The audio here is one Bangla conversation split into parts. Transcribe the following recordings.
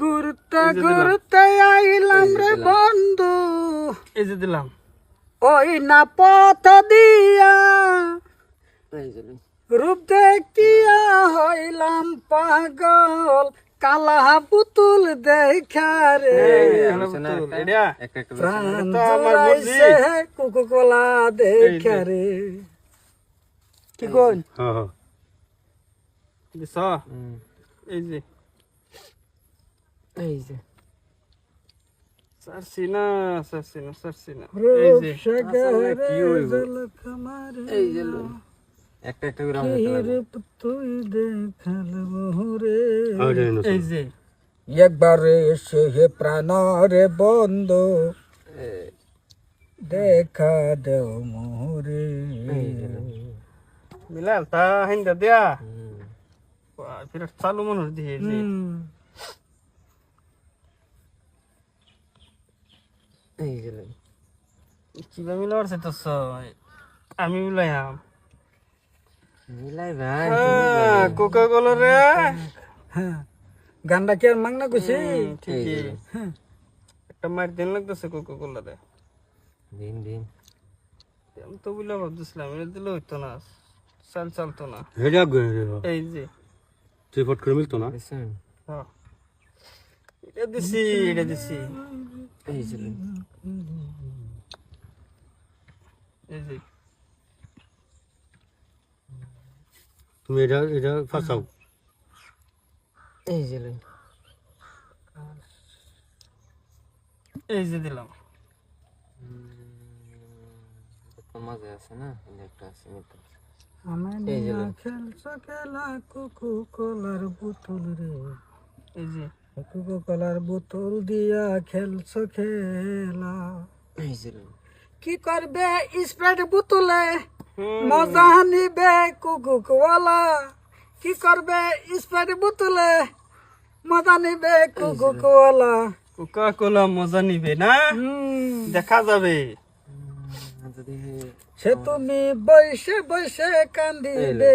ঘুরতে। ঘুরতে আইলাম রে বন্ধু। এই যে দিলাম। ওই না পথ দিয়া রূপ দেখিয়া হইলাম পাগল। কালা পুতুল দেখা রে। কালো হইছে না পুতুল, একটা? এটা? একটা একটা প্রাণ তো আমার জুড়াইছে কুকু কলা দেখা রে। কি কোন এই যে। এই যে। সারছি না সারছি না সারছি এই যে কি হইব? এই যে একটা একটা খেলাবো। তুই দেখাল মোহরে এই যে। একবারে এসে হে প্রাণ রে বন্ধু। দেখা দেও এই মিলাল তা হিন্দা দিয়া। বাহ, চালু মানুষ দিয়ে কীভাবে মিলাবার চাইতেছ আমি মিলাইয়াম। মিলাই ভাই কোকা কোলা রে গানটা কি আর মাংনা কইছি? ঠিকই। একটা মার দিন লাগতেছে কোকা কোলা রে। দিন দিন। আমি তো বুঝলাম ভাবতেছিলাম এটা দিলে হইতো না। চাল চালতো না। হেডা এই যে। তুই ফট করে মিলতো না? হ্যাঁ। এটা দিছি এটা দিছি। এই যে লই। এই যে তুমি এটা এটা ফাঁসাও। এই যে। এই যে দিলাম। মজা আছে না? একটা আছে খেলছ খেলা কুকু কলার বোতল রে। এই যে। কুকু কলার বোতল দিয়া খেলছ খেলা। এই যে। কি করবে? স্প্রাইট বোতলে। মজা নিবে কুকু কলা কি করবে? স্প্রাইট বোতলে। মজা নিবে কুকু কলা কোকা কোলা মজা নিবে না? দেখা যাবে। সে তুমি বৈশে বৈশে কান্দিবে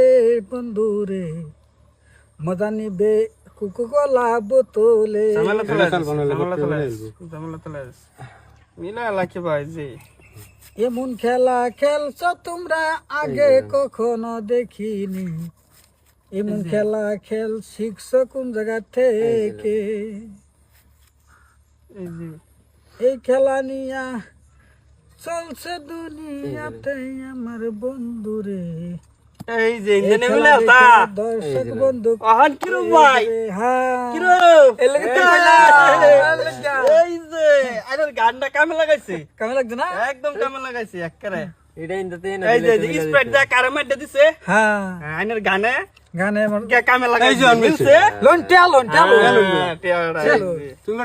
বন্ধুরে। মজা নিবে কুকু কলা বোতলে। মিলা লাখি ভাই যে এমন খেলা খেলছ তোমরা আগে কখনো দেখিনি। এমন খেলা খেল শিখছ কোন জায়গা থেকে? এই খেলা নিয়া চলছে দুনিয়াতে আমার বন্ধুরে এই যে ইঞ্জিনে তা দর্শক বন্ধু আহান কিরো ভাই? হ্যাঁ। কিরো এই আরে গানটা কামে লাগাইছে। কামে লাগছে না? একদম কামে লাগাইছে একবারে এটা ইন্দাতে না এই যে তো মিলাই স্প্রাইট দিতে। দা কারামেট দিছে? হ্যাঁ। আইনের গানে? গানে কামে লাগাইছে। লন্টা লন্টা হ্যাঁ। তুমি